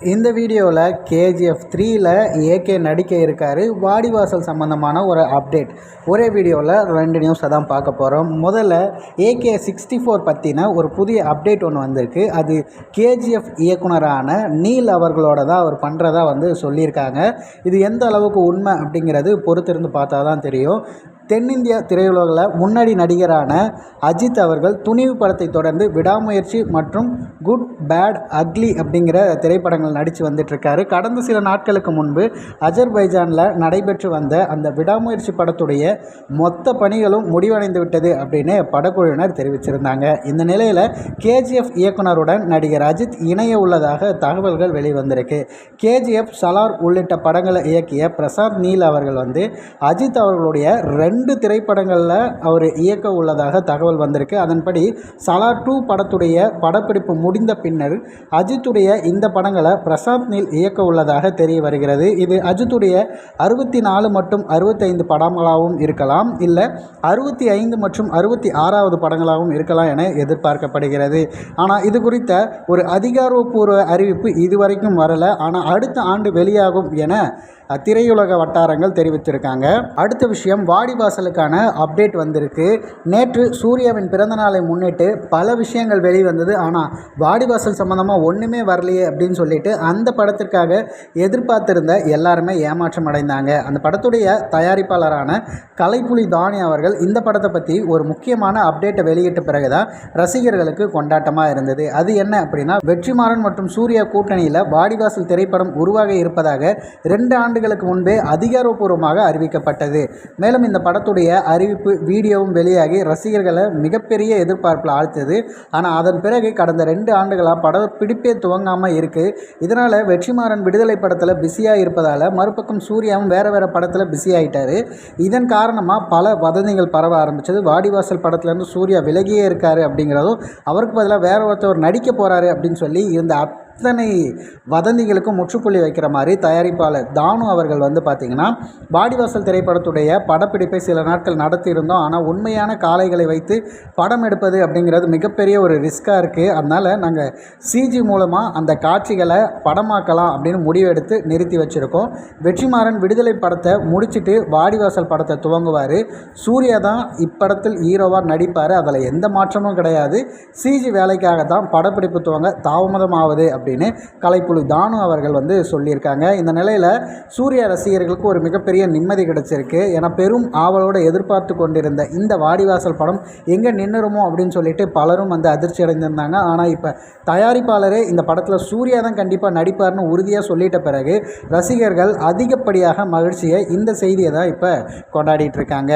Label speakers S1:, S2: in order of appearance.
S1: இந்த வீடியோவில் கேஜிஎஃப் த்ரீயில் ஏகே நடிக்க இருக்கார். வாடிவாசல் சம்மந்தமான ஒரு அப்டேட் ஒரே வீடியோவில் ரெண்டு நியூஸை தான் பார்க்க போகிறோம் முதல்ல ஏகே சிக்ஸ்டி ஃபோர் பற்றின ஒரு புதிய அப்டேட் ஒன்று வந்திருக்கு. அது கேஜிஎஃப் இயக்குனரான நீல் அவர்களோட தான் அவர் பண்ணுறதா வந்து சொல்லியிருக்காங்க. இது எந்த அளவுக்கு உண்மை அப்படிங்கிறது பொறுத்திருந்து பார்த்தா தான் தெரியும். தென்னிந்திய திரையுலகில் முன்னணி நடிகரான அஜித் அவர்கள் துணிவு படத்தை தொடர்ந்து விடாமுயற்சி மற்றும் குட் பேட் அக்லி அப்படிங்கிற திரைப்படங்கள் நடித்து வந்துட்டுருக்காரு. கடந்த சில நாட்களுக்கு முன்பு அஜர்பைஜானில் நடைபெற்று வந்த அந்த விடாமுயற்சி படத்துடைய மொத்த பணிகளும் முடிவடைந்து விட்டது அப்படின்னு படக்குழுவினர் தெரிவிச்சிருந்தாங்க. இந்த நிலையில் கேஜிஎஃப் இயக்குனருடன் நடிகர் அஜித் இணைய உள்ளதாக தகவல்கள் வெளிவந்திருக்கு. கேஜிஎஃப் சலார் உள்ளிட்ட படங்களை இயக்கிய பிரசாத் நீல் அவர்கள் வந்து அஜித் அவர்களுடைய ரெண்டு ரெண்டு திரைப்படங்களில் அவர் இயக்க உள்ளதாக தகவல் வந்திருக்கு. அதன்படி சலா டூ படத்துடைய படப்பிடிப்பு முடிந்த பின்னர் அஜித்துடைய இந்த படங்களை பிரசாந்த் நீல் இயக்க உள்ளதாக தெரிய வருகிறது. இது அஜித்துடைய அறுபத்தி நாலு மற்றும் அறுபத்தைந்து படங்களாகவும் இருக்கலாம். இல்லை அறுபத்தி ஐந்து மற்றும் அறுபத்தி ஆறாவது படங்களாகவும் இருக்கலாம் என எதிர்பார்க்கப்படுகிறது. ஆனால் இது குறித்த ஒரு அதிகாரப்பூர்வ அறிவிப்பு இதுவரைக்கும் வரலை. ஆனால் அடுத்த ஆண்டு வெளியாகும் என திரையுலக வட்டாரங்கள் தெரிவித்திருக்காங்க. அடுத்த விஷயம் வாடிவாசலுக்கான அப்டேட் வந்திருக்கு. நேற்று சூர்யாவின் பிறந்தநாளை முன்னிட்டு பல விஷயங்கள் வெளிவந்தது. ஆனால் வாடிவாசல் சம்மந்தமாக ஒன்றுமே வரலையே அப்படின்னு சொல்லிட்டு அந்த படத்திற்காக எதிர்பார்த்திருந்த எல்லாருமே ஏமாற்றம் அடைந்தாங்க. அந்த படத்துடைய தயாரிப்பாளரான கலைப்புலி தானி அவர்கள் இந்த படத்தை பற்றி ஒரு முக்கியமான அப்டேட்டை வெளியிட்ட பிறகு தான் ரசிகர்களுக்கு கொண்டாட்டமாக இருந்தது. அது என்ன அப்படின்னா வெற்றிமாறன் மற்றும் சூர்யா கூட்டணியில் வாடிவாசல் திரைப்படம் உருவாக இருப்பதாக ரெண்டு ஆண்டு ஆண்டுகளுக்கு முன்பே அதிகாரப்பூர்வமாக அறிவிக்கப்பட்டது. மேலும் இந்த படத்துடைய அறிவிப்பு வீடியோவும் வெளியாகி ரசிகர்களை மிகப்பெரிய எதிர்பார்ப்பில் ஆழ்த்தது ஆனால் அதன் பிறகு கடந்த ரெண்டு ஆண்டுகளாக படம் பிடிப்பே துவங்காமல் இருக்குது இதனால் வெற்றிமாறன் விடுதலை படத்தில் பிஸியாக இருப்பதால் மறுபக்கம் சூர்யாவும் வேறு வேறு படத்தில் பிஸி ஆகிட்டார் இதன் காரணமாக பல வதந்திகள் பரவ ஆரம்பித்தது வாடிவாசல் படத்துலேருந்து சூர்யா விலகியே இருக்கார் அப்படிங்கிறதும் அவருக்கு பதிலாக வேற ஒருத்தவர் நடிக்க போகிறாரு அப்படின்னு சொல்லி இருந்த அத்தனை வதந்திகளுக்கும் முற்றுப்புள்ளி வைக்கிற மாதிரி தயாரிப்பாளர் தானு அவர்கள் வந்து பார்த்திங்கன்னா வாடிவாசல் திரைப்படத்துடைய படப்பிடிப்பை சில நாட்கள் நடத்தியிருந்தோம். ஆனால் உண்மையான காளைகளை வைத்து படம் எடுப்பது அப்படிங்கிறது மிகப்பெரிய ஒரு ரிஸ்க்காக இருக்குது அதனால் நாங்கள் சிஜி மூலமாக அந்த காட்சிகளை படமாக்கலாம் அப்படின்னு முடிவெடுத்து நிறுத்தி வச்சுருக்கோம். வெற்றிமாறன் விடுதலை படத்தை முடிச்சுட்டு வாடிவாசல் படத்தை துவங்குவார். சூர்யா தான் இப்படத்தில் ஹீரோவாக நடிப்பார். அதில் எந்த மாற்றமும் கிடையாது. சிஜி வேலைக்காக தான் படப்பிடிப்பு துவங்க தாமதமாவது அப்படின்னு கலைப்புலி தானு அவர்கள் வந்து சொல்லியிருக்காங்க. இந்த நிலையில் சூர்யா ரசிகர்களுக்கு ஒரு மிகப்பெரிய நிம்மதி கிடைச்சிருக்கு. ஏன்னா பெரும் ஆவலோடு எதிர்பார்த்து கொண்டிருந்த இந்த வாடிவாசல் படம் எங்கே நின்றுருமோ அப்படின்னு சொல்லிட்டு பலரும் வந்து அதிர்ச்சி அடைந்திருந்தாங்க. ஆனால் இப்போ தயாரிப்பாளரே இந்த படத்தில் சூர்யா தான் கண்டிப்பாக நடிப்பார்னு உறுதியாக சொல்லிட்ட பிறகு ரசிகர்கள் அதிகப்படியாக மகிழ்ச்சியை இந்த செய்தியை தான் இப்போ கொண்டாடிட்டு இருக்காங்க.